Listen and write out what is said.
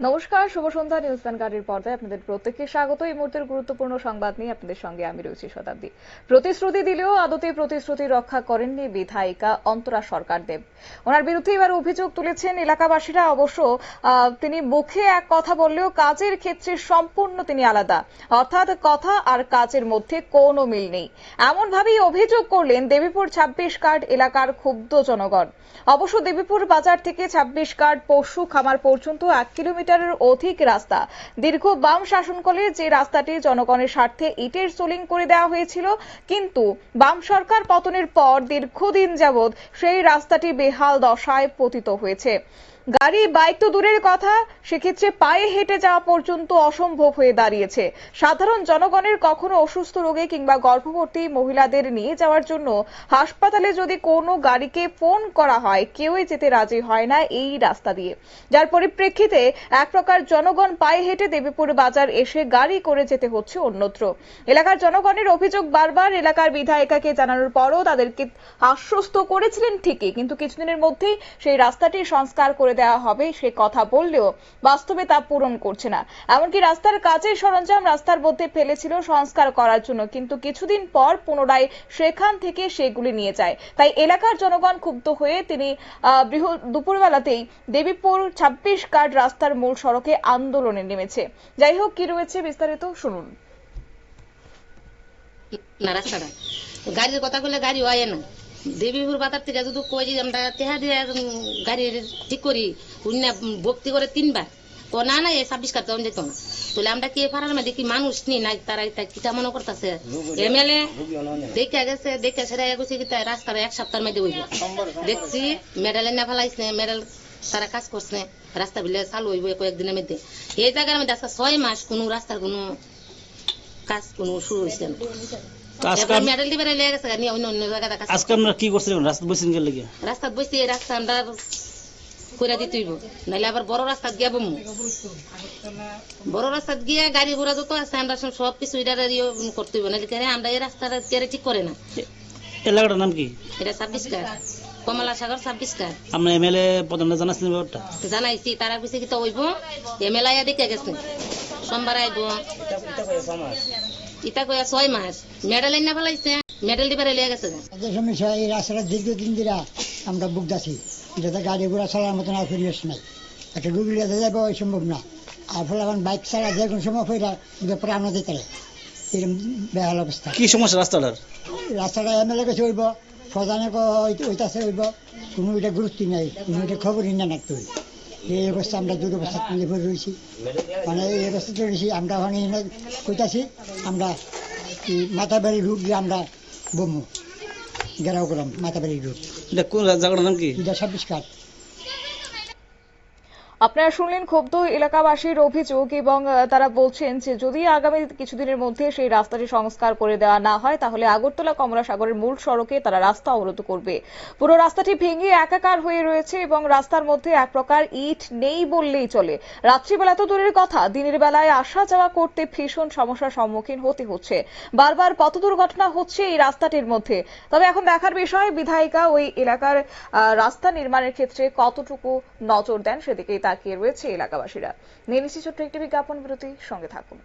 নমস্কার, শুভ সন্ধ্যা, নিউজ ভ্যানগার্ডের পর্দায় আপনাদের প্রত্যেককে স্বাগত। এই মুহূর্তের গুরুত্বপূর্ণ সংবাদ নিয়ে আপনাদের সঙ্গে আমি রয়েছি শতাব্দী। প্রতিশ্রুতি দিলেও আদতে প্রতিশ্রুতি রক্ষা করেননি বিধায়িকা অন্তরা সরকার দেব। ওনার বিরুদ্ধে এবার অভিযোগ তুলেছেন এলাকাবাসীরা। অবশ্য তিনি মুখে এক কথা বললেও কাজের ক্ষেত্রে সম্পূর্ণ তিনি আলাদা। অর্থাৎ কথা আর কাজের মধ্যে কোনো মিল নেই। এমনভাবেই অভিযোগ করলেন দেবীপুর ছাব্বিশ কার্ড এলাকার ক্ষুব্ধ জনগণ। অবশ্য দেবীপুর বাজার থেকে ছাব্বিশ কার্ড পশু খামার পর্যন্ত এক কিলোমিটারের অধিক রাস্তা। দীর্ঘ বাম শাসনকালে যে রাস্তাটি জনগণের স্বার্থে ইটের সোলিং করে দেওয়া হয়েছিল, কিন্তু বাম সরকার পতনের পর দীর্ঘদিন যাবৎ সেই রাস্তাটি বেহাল দশায় পতিত হয়েছে। গাড়ি, বাইক তো দূরের কথা, সেক্ষেত্রে পায়ে হেঁটে যাওয়া পর্যন্ত অসম্ভব হয়ে দাঁড়িয়েছে। সাধারণ জনগণের কখনো অসুস্থ রোগে কিংবা গর্ভবতী মহিলাদের নিয়ে যাওয়ার জন্য হাসপাতালে যদি কোনো গাড়িকে ফোন করা হয়, কেউই যেতে রাজি হয় না এই রাস্তা দিয়ে। যার পরিপ্রেক্ষিতে এক প্রকার জনগণ পায়ে হেঁটে দেবীপুর বাজার এসে গাড়ি করে যেতে হচ্ছে অন্যত্র। এলাকার জনগণের অভিযোগ বারবার এলাকার বিধায়িকাকে জানানোর পরও তাদেরকে আশ্বস্ত করেছিলেন ঠিকই, কিন্তু কিছুদিনের মধ্যেই সেই রাস্তাটি সংস্কার করে দেওয়া হবে সে কথা বললেও বাস্তবে তা পূরণ করছে না। এমনকি রাস্তার কাজের সরঞ্জাম রাস্তার মধ্যে ফেলেছিল সংস্কার করার জন্য, কিন্তু কিছুদিন পর পুনরায় সেখান থেকে সেগুলি নিয়ে যায়। তাই এলাকার জনগণ ক্ষুব্ধ হয়ে তিনি দুপুরবেলাতেই দেবীপুর ছাব্বিশ কার্ড রাস্তার মূল সড়কে আন্দোলনে নেমেছে। যাই হোক কি রয়েছে বিস্তারিত শুনুন। রাস্তাটা গাড়ির কথা বললে গাড়ি হয় না। দেবীপুর বাজার থেকে যদি কই আমরা তেহা দিয়ে গাড়ি ঠিক করি উনি ভক্তি করে তিনবার, তো না না এই ছাব্বিশ কাজ যেত না। তাহলে আমরা কি পাড়ার মধ্যে কি মানুষ নি নাই, তারা এটা কিটা মনে করতেছে? এমএলএ দেখে গেছে, দেখে সেটা গেছে কি তাই রাস্তার এক সপ্তাহের মধ্যে হইব। দেখছি, মেডেল না ফেলাইছে, মেডেল তারা কাজ করছে রাস্তা বিলে চালু হইব কয়েকদিনের মধ্যে। এই জায়গার মধ্যে আজকে ছয় মাস কোনো রাস্তার কোনো কাজ কোনো শুরু হয়েছে না। আজকে কি রাস্তা গেলে বসে রাস্তা আমরা করে দিতে হইব। নাহলে আবার বড় রাস্তাত গিয়ে বমু। বড় গিয়ে গাড়ি ঘোড়া যত আছে আমরা সব কিছু এটা করতে হইব। নাহলে কেন আমরা এই রাস্তাটা ঠিক করে না? এলাকাটার নাম কি? এটা ছাব্বিশ কমলা সাগর ছাব্বিশ কার আপনার এমএলএ প্রধানরা জানাচ্ছেন ব্যাপারটা। জানাইছি তারা কইছে কি তো হইব এমএলএ আইয়া দেখে গেছে। সোমবার আইব। ইটা কইয়া ছয় মাস। মেডেল না ফেলাইছে মেডেল দিবার লিয়ে গেছে। সমস্যা এই রাস্তাটা দীর্ঘদিন ধরে আমরা বুকদাছি যাতে গাড়ি ঘোড়া চালার মতন আর পরিবেশ নাই। একটা গুগলি যাব ওই সম্ভব না। আর ফলে এখন বাইক চালা যে কোনো সময় ফেরা কিন্তু প্রাণ দিতে এরকম বেহাল অবস্থা। কি সমস্যা রাস্তাটার? রাস্তাটা এমএলএ কাছে হইব প্রধানে ওইটাছে হইব কোনো এটা গুরুত্বই নাই কোনো এটা খবরই না নাকতে এই অবস্থা আমরা দুটো বছর নিয়ে পড়ে রয়েছি। মানে এই অবস্থা রয়েছি আমরা ওখানে কইতাছি আমরা মাতাবাড়ি মাথাবাড়ি রুট দিয়ে আমরা বমু গেরাও করলাম মাথাবাড়ি রুট এটা কোন জায়গাটার নাম কি? এটা ছাব্বিশ কাঠ। আপনারা শুনলেন ক্ষুব্ধ এলাকাবাসীর অভিযোগ এবং তারা বলছেন যে যদি আগামী কিছুদিনের মধ্যে সেই রাস্তাটি সংস্কার করে দেওয়া না হয়, তাহলে আগরতলা কমলা সাগরের মূল সড়কে তারা রাস্তা অবরোধ করবে। পুরো রাস্তাটি ভেঙে একাকার হয়ে রয়েছে এবং রাস্তার মধ্যে এক প্রকার ইট নেই বললেই চলে। রাত্রিবেলা তো দূরের কথা, দিনের বেলায় আসা যাওয়া করতে ভীষণ সমস্যার সম্মুখীন হতে হচ্ছে। বারবার পথ দুর্ঘটনা হচ্ছে এই রাস্তাটির মধ্যে। তবে এখন দেখার বিষয়, বিধায়িকা ওই এলাকার রাস্তা নির্মাণের ক্ষেত্রে কতটুকু নজর দেন সেদিকেই তাকিয়ে রয়েছে এলাকাবাসীরা। নিয়ে ছোট্ট একটি বিজ্ঞাপন বিরতি সঙ্গে থাকুন।